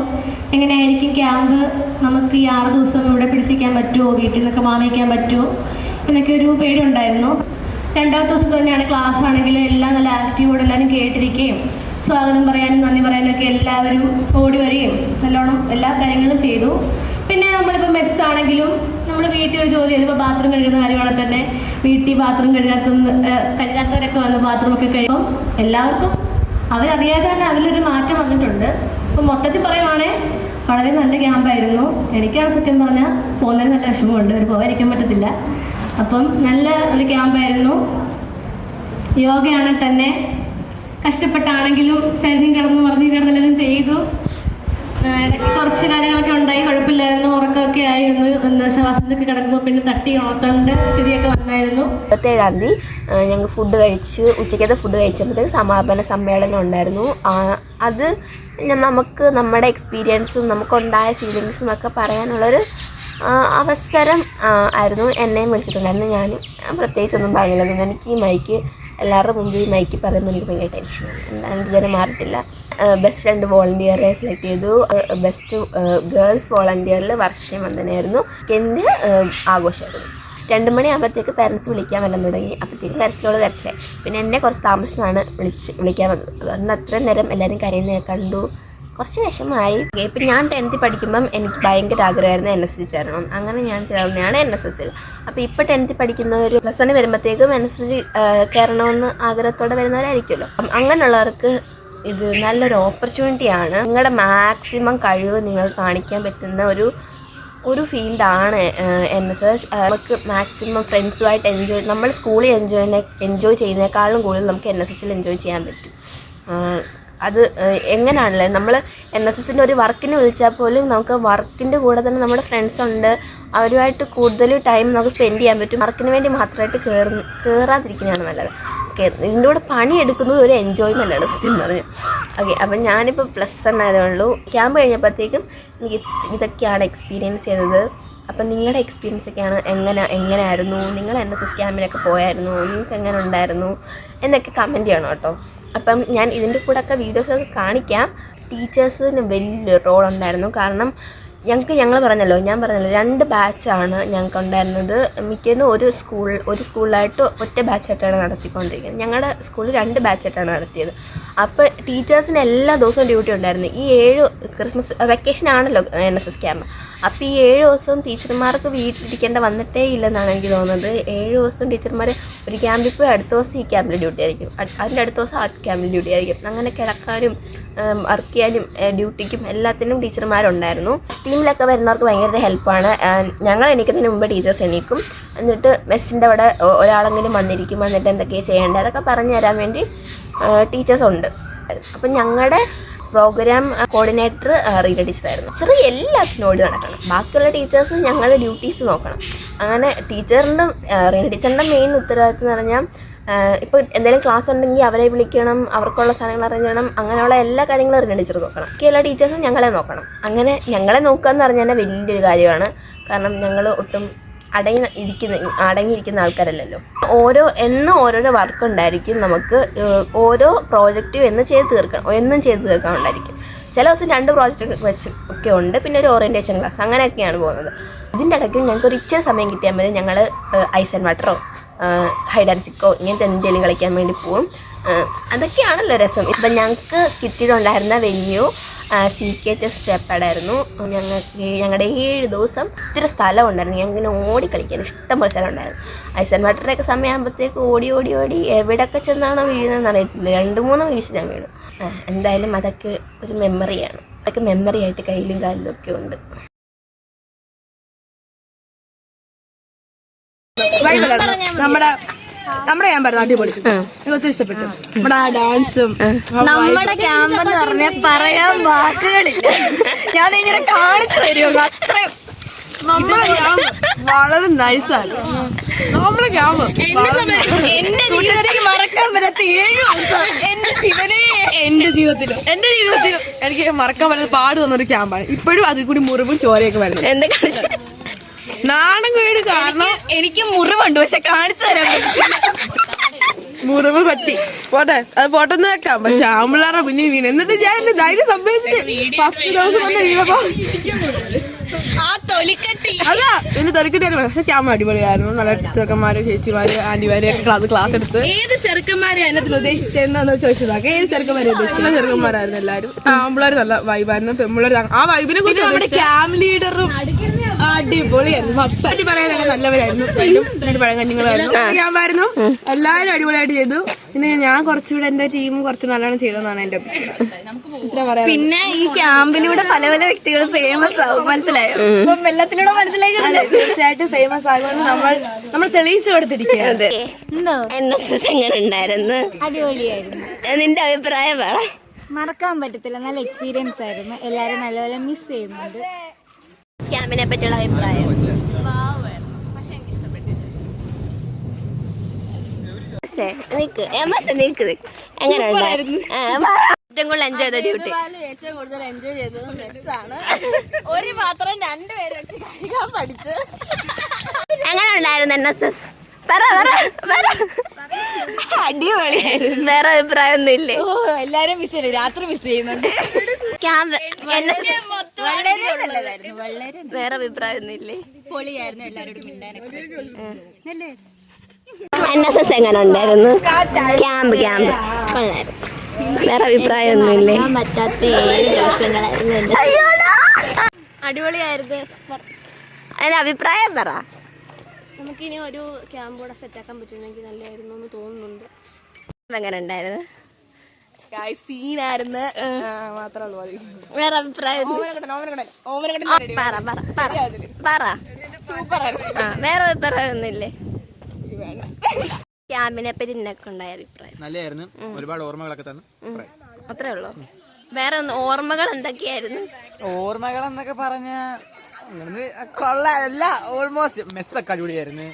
എങ്ങനെയായിരിക്കും ക്യാമ്പ്? നമുക്ക് ഈ ആറ് ദിവസം ഇവിടെ പിടിച്ചിരിക്കാൻ പറ്റുമോ? വീട്ടിൽ നിന്നൊക്കെ മാറിയിക്കാൻ പറ്റുമോ? എന്നൊക്കെ ഒരു പേടി ഉണ്ടായിരുന്നു രണ്ടാമത്തെ ദിവസം തന്നെയാണ് ക്ലാസ് ആണെങ്കിലും എല്ലാം നല്ല ആക്റ്റീവോടെ എല്ലാവരും കേട്ടിരിക്കുകയും സ്വാഗതം പറയാനും നന്ദി പറയാനും ഒക്കെ എല്ലാവരും ഓടി വരികയും നല്ലോണം എല്ലാ കാര്യങ്ങളും ചെയ്തു. പിന്നെ നമ്മളിപ്പോൾ മെസ്സാണെങ്കിലും നമ്മൾ വീട്ടിൽ ഒരു ജോലി ചെയ്തപ്പോൾ ബാത്റൂം കഴുകുന്ന കാര്യമാണെങ്കിൽ തന്നെ. വീട്ടിൽ ബാത്റൂം കഴുകാത്ത കഴുകാത്തവരൊക്കെ വന്ന് ബാത്റൂം ഒക്കെ കഴിയുമ്പോൾ എല്ലാവർക്കും അവരറിയാതെ തന്നെ അതിലൊരു മാറ്റം വന്നിട്ടുണ്ട്. അപ്പം മൊത്തത്തിൽ പറയുവാണേ വളരെ നല്ല ക്യാമ്പായിരുന്നു എനിക്കാണ് സത്യം പറഞ്ഞാൽ പോകുന്നതിന് നല്ല വിഷമമുണ്ട്. ഒരു പോകാതിരിക്കാൻ പറ്റത്തില്ല. അപ്പം നല്ല ഒരു ക്യാമ്പായിരുന്നു യോഗയാണെങ്കിൽ തന്നെ കഷ്ടപ്പെട്ടാണെങ്കിലും ചരിഞ്ഞും കിടന്നു പറഞ്ഞു കിടന്നെല്ലാം ചെയ്തു. കുറച്ച് കാര്യങ്ങളൊക്കെ ഉണ്ടായി. കുഴപ്പമില്ലായിരുന്നു. ഉറക്കമൊക്കെ ആയിരുന്നു. എന്താ ശ്വാസത്തൊക്കെ കിടക്കുമ്പോൾ പിന്നെ തട്ടി ഉണർത്തേണ്ട സ്ഥിതിയൊക്കെ വന്നായിരുന്നു. ഇരുപത്തേഴാം തീയതി ഞങ്ങൾ ഫുഡ് കഴിച്ച് ഉച്ചയ്ക്കത്തെ ഫുഡ് കഴിച്ചപ്പോഴത്തേക്ക് സമാപന സമ്മേളനം ഉണ്ടായിരുന്നു. അത് നമുക്ക് നമ്മുടെ എക്സ്പീരിയൻസും നമുക്കുണ്ടായ ഫീലിങ്സും ഒക്കെ പറയാനുള്ളൊരു അവസരം ആയിരുന്നു. എന്നെയും വിളിച്ചിട്ടുണ്ടായിരുന്നു. ഞാൻ പ്രത്യേകിച്ചൊന്നും പറഞ്ഞില്ല എനിക്ക് ഈ മൈക്ക് എല്ലാവരുടെ മുമ്പിൽ മൈക്കി പറയുമ്പോൾ എനിക്ക് ഭയങ്കര ടെൻഷനാണ് എന്താണെന്ന് ഇതുവരെ മാറിയിട്ടില്ല. ബെസ്റ്റ് രണ്ട് വോളണ്ടിയറെ സെലക്ട് ചെയ്തു. ബെസ്റ്റ് ഗേൾസ് വോളണ്ടിയറിൽ വർഷം വന്ദനയായിരുന്നു. എന്റെ ആഘോഷമായിരുന്നു. രണ്ട് മണിയാകുമ്പോഴത്തേക്ക് പാരൻസ് വിളിക്കാൻ വരാൻ തുടങ്ങി. അപ്പോഴത്തേക്ക് കരച്ചിലോട് കരച്ചിലായി. പിന്നെ എന്നെ കുറച്ച് താമസിച്ചാണ് വിളിച്ച് വിളിക്കാൻ വന്നത്. അതുകൊണ്ട് അത്രയും നേരം എല്ലാവരും കരയുന്ന കണ്ടു. കുറച്ച് വിഷമമായി. ഇപ്പം ഞാൻ ടെൻത്തിൽ പഠിക്കുമ്പം എനിക്ക് ഭയങ്കര ആഗ്രഹമായിരുന്നു എൻ എസ് എസ് ചേരണം. അങ്ങനെ ഞാൻ ചേർന്നതാണ് എൻ എസ് എസിൽ അപ്പോൾ ഇപ്പോൾ ടെൻത്തിൽ പഠിക്കുന്നവർ പ്ലസ് വണ് വരുമ്പോഴത്തേക്കും എൻ എസ് എസ് കയറണമെന്ന് ആഗ്രഹത്തോടെ വരുന്നവരായിരിക്കുമല്ലോ. അങ്ങനെയുള്ളവർക്ക് ഇത് നല്ലൊരു ഓപ്പർച്യൂണിറ്റിയാണ് നിങ്ങളുടെ മാക്സിമം കഴിവ് നിങ്ങൾ കാണിക്കാൻ പറ്റുന്ന ഒരു ഒരു ഫീൽഡാണ് എൻ എസ് എസ് നമുക്ക് മാക്സിമം ഫ്രണ്ട്സുമായിട്ട് എൻജോയ് നമ്മൾ സ്കൂളിൽ എൻജോയ് എൻജോയ് ചെയ്യുന്നതിനേക്കാളും കൂടുതൽ നമുക്ക് എൻ എസ് എസിൽ എൻജോയ് ചെയ്യാൻ പറ്റും. അത് എങ്ങനെയാണല്ലേ നമ്മൾ എൻ എസ് എസിന്റെ ഒരു വർക്കിന് വിളിച്ചാൽ പോലും നമുക്ക് വർക്കിന്റെ കൂടെ തന്നെ നമ്മുടെ ഫ്രണ്ട്സ് ഉണ്ട്. അവരുമായിട്ട് കൂടുതൽ ടൈം നമുക്ക് സ്പെൻഡ് ചെയ്യാൻ പറ്റും. വർക്കിന് വേണ്ടി മാത്രമായിട്ട് കയറി കയറാതിരിക്കുന്നതാണ് നല്ലത്. ഓക്കെ ഇതിന്റെ കൂടെ പണിയെടുക്കുന്നത് ഒരു എൻജോയ്മെന്റ് ആണ് സത്യം പറഞ്ഞാൽ ഓക്കെ അപ്പം ഞാനിപ്പോൾ പ്ലസ് വൺ ആയതുള്ളൂ ക്യാമ്പ് കഴിഞ്ഞപ്പോഴത്തേക്കും എനിക്ക് ഇതൊക്കെയാണ് എക്സ്പീരിയൻസ് ചെയ്തത്. അപ്പം നിങ്ങളുടെ എക്സ്പീരിയൻസ് ഒക്കെയാണ് എങ്ങനെ എങ്ങനെയായിരുന്നു? നിങ്ങൾ എൻ എസ് എസ് ക്യാമ്പിനൊക്കെ പോയായിരുന്നു? നിങ്ങൾക്ക് എങ്ങനെ ഉണ്ടായിരുന്നു? എന്നൊക്കെ കമന്റ് ചെയ്യണം കേട്ടോ. അപ്പം ഞാൻ ഇതിന്റെ കൂടെ ഒക്കെ വീഡിയോസൊക്കെ കാണിക്കാം. ടീച്ചേഴ്സിന് വലിയ റോൾ ഉണ്ടായിരുന്നു. കാരണം ഞങ്ങൾക്ക് ഞങ്ങൾ പറഞ്ഞല്ലോ ഞാൻ പറഞ്ഞല്ലോ രണ്ട് ബാച്ചാണ് ഞങ്ങൾക്ക് ഉണ്ടായിരുന്നത്. മിക്കതിനും ഒരു സ്കൂൾ ഒരു സ്കൂളിലായിട്ട് ഒറ്റ ബാച്ചായിട്ടാണ് നടത്തിക്കൊണ്ടിരിക്കുന്നത്. ഞങ്ങളുടെ സ്കൂളിൽ രണ്ട് ബാച്ചായിട്ടാണ് നടത്തിയത്. അപ്പോൾ ടീച്ചേഴ്സിന് എല്ലാ ദിവസവും ഡ്യൂട്ടി ഉണ്ടായിരുന്നു. ഈ ഏഴ് ക്രിസ്മസ് വെക്കേഷൻ ആണല്ലോ എൻ എസ് എസ് ക്യാമ്പ് അപ്പോൾ ഈ ഏഴ് ദിവസം ടീച്ചർമാർക്ക് വീട്ടിലിരിക്കേണ്ട വന്നിട്ടേ ഇല്ലെന്നാണ് എനിക്ക് തോന്നുന്നത്. ഏഴ് ദിവസം ടീച്ചർമാർ ഒരു ക്യാമ്പിൽ പോയി അടുത്ത ദിവസം ഈ ക്യാമ്പിൽ ഡ്യൂട്ടി ആയിരിക്കും. അതിന്റെ അടുത്ത ദിവസം ആ ക്യാമ്പിൽ ഡ്യൂട്ടി ആയിരിക്കും. അങ്ങനെ കിടക്കാനും വർക്ക് ചെയ്യാനും ഡ്യൂട്ടിക്കും എല്ലാത്തിനും ടീച്ചർമാരുണ്ടായിരുന്നു. സ്റ്റീമിലൊക്കെ വരുന്നവർക്ക് ഭയങ്കര ഹെൽപ്പാണ് ഞങ്ങൾ എണീക്കുന്നതിന് മുമ്പ് ടീച്ചേഴ്സ് എണീക്കും. എന്നിട്ട് മെസ്സിന്റെ അവിടെ ഒരാളെങ്കിലും വന്നിരിക്കും വന്നിട്ട് എന്തൊക്കെയാണ് ചെയ്യേണ്ടത് അതൊക്കെ പറഞ്ഞു തരാൻ വേണ്ടി ടീച്ചേഴ്സ് ഉണ്ട്. അപ്പം ഞങ്ങളുടെ പ്രോഗ്രാം കോർഡിനേറ്റർ റീന ടീച്ചറായിരുന്നു ചെറിയ എല്ലാത്തിനും ഓടി നടക്കണം. ബാക്കിയുള്ള ടീച്ചേഴ്സ് ഞങ്ങളുടെ ഡ്യൂട്ടീസ് നോക്കണം. അങ്ങനെ ടീച്ചറിന്റെ റീന ടീച്ചറിന്റെ മെയിൻ ഉത്തരവാദിത്വം എന്ന് പറഞ്ഞാൽ ഇപ്പോൾ എന്തെങ്കിലും ക്ലാസ് ഉണ്ടെങ്കിൽ അവരെ വിളിക്കണം അവർക്കുള്ള സാധനങ്ങൾ അറേഞ്ച് ചെയ്യണം അങ്ങനെയുള്ള എല്ലാ കാര്യങ്ങളും അറിഞ്ഞ ടീച്ചർ നോക്കണം. ബാക്കി എല്ലാ ടീച്ചേഴ്സും ഞങ്ങളെ നോക്കണം. അങ്ങനെ ഞങ്ങളെ നോക്കുക എന്ന് പറഞ്ഞാൽ വലിയൊരു കാര്യമാണ്. കാരണം ഞങ്ങൾ ഒട്ടും അടങ്ങി ഇരിക്കുന്ന അടങ്ങിയിരിക്കുന്ന ആൾക്കാരല്ലല്ലോ. ഓരോ എന്നും ഓരോരോ വർക്ക് ഉണ്ടായിരിക്കും നമുക്ക് ഓരോ പ്രോജക്റ്റും എന്ന് ചെയ്ത് തീർക്കണം എന്നും ചെയ്ത് തീർക്കാൻ ഉണ്ടായിരിക്കും. ചില ദിവസം രണ്ട് പ്രോജക്റ്റ് വെച്ച് ഒക്കെ ഉണ്ട് പിന്നെ ഒരു ഓറിയന്റേഷൻ ക്ലാസ് അങ്ങനെയൊക്കെയാണ് പോകുന്നത്. ഇതിന്റെ ഇടയ്ക്കും ഞങ്ങൾക്ക് ഒരു ഇച്ചിരി സമയം കിട്ടിയാൽ മതി ഞങ്ങൾ ഐസ് ആൻഡ് വാട്ടറോ ഹൈഡ് ആൻഡ് സിക്കോ ഇങ്ങനത്തെ എന്തെങ്കിലും കളിക്കാൻ വേണ്ടി പോവും. അതൊക്കെയാണല്ലോ രസം. ഇപ്പം ഞങ്ങൾക്ക് കിട്ടിയിട്ടുണ്ടായിരുന്ന വെന്യൂ സി കെ ടി സ്റ്റെപ്പടായിരുന്നു ഞങ്ങൾക്ക് ഞങ്ങളുടെ ഏഴ് ദിവസം ഇത്തിരി സ്ഥലം ഉണ്ടായിരുന്നു ഞങ്ങൾ ഇങ്ങനെ ഓടി കളിക്കാൻ ഇഷ്ടംപോലെ സ്ഥലം ഉണ്ടായിരുന്നു ഐസൺ വാട്ടറൊക്കെ സമയമാകുമ്പോഴത്തേക്ക് ഓടി ഓടി ഓടി എവിടെയൊക്കെ ചെന്നാണോ വീഴുന്നതെന്ന് അറിയത്തില്ല. രണ്ട് മൂന്ന് വീഴ്ച ഞാൻ വീണു. എന്തായാലും അതൊക്കെ ഒരു മെമ്മറിയാണ് അതൊക്കെ മെമ്മറി ആയിട്ട് കയ്യിലും കാലിലും ഒക്കെ ഉണ്ട്. നമ്മുടെ നമ്മുടെ പറഞ്ഞു അടിപൊളി. എനിക്ക് ഒത്തിരി ഇഷ്ടപ്പെട്ടു. നമ്മുടെ ആ ഡാൻസും നമ്മുടെ ക്യാമ്പ് എന്ന് പറഞ്ഞാൽ പറയാൻ വാക്കുകളില്ല. ഞാൻ ഇങ്ങനെ കാണിച്ചു തരുമോ അത്രയും. ക്യാമ്പ് വളരെ നൈസാണ് ക്യാമ്പ് എന്റെ ജീവിതത്തിൽ മറക്കാൻ പറ്റാത്ത ഏഴ് ദിവസം. എന്റെ ശിവനെ. എന്റെ ജീവിതത്തിലും. എന്റെ ജീവിതത്തിലും. എനിക്ക് മറക്കാൻ പറ്റുന്ന പാട് വന്നൊരു ക്യാമ്പാണ്. ഇപ്പോഴും അതിൽ കൂടി മുറിവും ചോരയൊക്കെ വരുന്നത് എന്തൊക്കെ നാണം കേട് കാരണം എനിക്ക് മുറിവുണ്ട് പക്ഷെ കാണിച്ചു തരാൻ പറ്റില്ല. മുറിവ് പറ്റി. പോട്ടെ അത് പോട്ടെന്ന് വെക്കാം. പക്ഷെ ആമ്പിളാറ പിന്നെ വീണ്. എന്നിട്ട് ഞാൻ എന്റെ ധൈര്യം സംഭവിച്ചിട്ട് പത്ത് ദിവസം വന്ന് വീണപ്പോ അതാ എന്റെ തൊലിക്കിട്ടായിരുന്നു പക്ഷെ ക്യാമറ അടിപൊളിയായിരുന്നു. നല്ല ചെറുക്കന്മാര് ചേച്ചിമാര് ആന്റിമാര് ഒക്കെ ക്ലാസ് ക്ലാസ് എടുത്ത്. ഏത് ചെറുക്കന്മാരെ അതിനകത്ത് ഉദ്ദേശിച്ചെന്നു ചോദിച്ചതാക്ക ഏത് ചെറുക്കന്മാരെ ഉദ്ദേശിച്ചത്? നല്ല ചെറുക്കന്മാരായിരുന്നു എല്ലാരും. ആമ്പിള്ളേർ നല്ല വൈബായിരുന്നു പെമ്പിള്ളേർ ആ വൈബിനെ കുറിച്ച് നമ്മുടെ ക്യാമ്പ് ലീഡറും അടിപൊളിയായിരുന്നു പറ്റി പറയാനൊക്കെ നല്ലവരായിരുന്നു. രണ്ട് പഴങ്കഞ്ഞിങ്ങളായിരുന്നു. ക്യാമ്പായിരുന്നു എല്ലാവരും അടിപൊളിയായിട്ട് ചെയ്തു. പിന്നെ ഞാൻ കുറച്ചുകൂടെ എന്റെ ടീം കുറച്ച് നല്ലോണം ചെയ്തെന്നാണ് എന്റെ പിന്നെ ഈ ക്യാമ്പിലൂടെ പല പല വ്യക്തികൾ ഫേമസ് ആവും. മനസ്സിലായോ? ഇപ്പം വെള്ളത്തിലൂടെ മനസ്സിലായി തീർച്ചയായിട്ടും ഫേമസ് ആകുമെന്ന് നമ്മൾ നമ്മൾ തെളിയിച്ചു എസ് എങ്ങനെ ഉണ്ടായിരുന്നു? അടിപൊളിയായിരുന്നു. നിന്റെ അഭിപ്രായം പറ. മറക്കാൻ പറ്റത്തില്ല. നല്ല എക്സ്പീരിയൻസ് ആയിരുന്നു. എല്ലാവരും നല്ലപോലെ മിസ് ചെയ്യുന്നുണ്ട്. ക്യാമ്പിനെ പറ്റിയുള്ള അഭിപ്രായം. നിക്ക് നിക്ക്. എങ്ങനെ. ഏറ്റവും കൂടുതൽ എൻജോയ് ചെയ്ത ഡ്യൂട്ടി ഏറ്റവും കൂടുതൽ എൻജോയ് ചെയ്തത് മെസ്സാണ് ഒരു പാത്രം രണ്ടുപേരും വെച്ച് കഴിക്കാൻ പഠിച്ചു. എങ്ങനെ ഉണ്ടായിരുന്നു എൻ എസ് എസ്? പറ പറ പറ. അടിപൊളിയായിരുന്നു. വേറെ അഭിപ്രായം ഒന്നും ഇല്ലേ ഓ എല്ലാരും മിസ് ചെയ്യുന്നു. രാത്രി മിസ് ചെയ്യുന്നുണ്ട്. ക്യാമ്പ് വേറെ അഭിപ്രായം ഒന്നും ഇല്ലേ പൊളിയായിരുന്നു എല്ലാവരോടും മിണ്ടാനൊക്കെ എൻ എസ് എസ് എങ്ങനെ ഉണ്ടായിരുന്നു? Camp camp. വേറെ അഭിപ്രായം ഒന്നും ഇല്ലേ പറ്റാത്ത ഏഴ് ദിവസങ്ങളായിരുന്നു അടിപൊളിയായിരുന്നു. അതിന്റെ അഭിപ്രായം പറ. നമുക്കിനി ഒരു ക്യാമ്പ് കൂടെ സെറ്റാക്കാൻ പറ്റുന്നെങ്കിൽ നല്ലതായിരുന്നു എന്ന് തോന്നുന്നുണ്ട്. അങ്ങനെ ഉണ്ടായിരുന്നു? സീനായിരുന്നു മാത്രമേ മതി വേറെ അഭിപ്രായം പറ പറ പറ. വേറെ അഭിപ്രായം ഒന്നുമില്ലേ ക്യാമ്പിനെ പറ്റി നിനക്ക് ഉണ്ടായ അഭിപ്രായം? നല്ലതായിരുന്നു. ഒരുപാട് ഓർമ്മകളൊക്കെ തന്നു. അത്രേ ഉള്ളൂ. വേറെ ഒന്ന് ഓർമ്മകൾ എന്തൊക്കെയായിരുന്നു? ഓർമ്മകൾ എന്നൊക്കെ പറഞ്ഞ കൊള്ള. അല്ല ഓൾമോസ്റ്റ് ഒക്കെ അടിപൊളിയായിരുന്നു.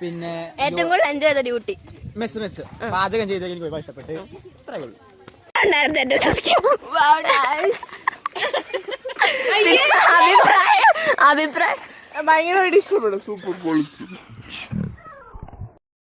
പിന്നെ ഏറ്റവും കൂടുതൽ എൻജോയ് ചെയ്ത ഡ്യൂട്ടി മെസ് മെസ് പാചകം ചെയ്തത് എനിക്ക് ഒരുപാട് ഇഷ്ടപ്പെട്ടു. ഇത്രേ ഉള്ളൂ. അഭിപ്രായം അഭിപ്രായം. ഭയങ്കരമായിട്ട് ഇഷ്ടപ്പെടും. സൂപ്പർ പൊളിച്ചു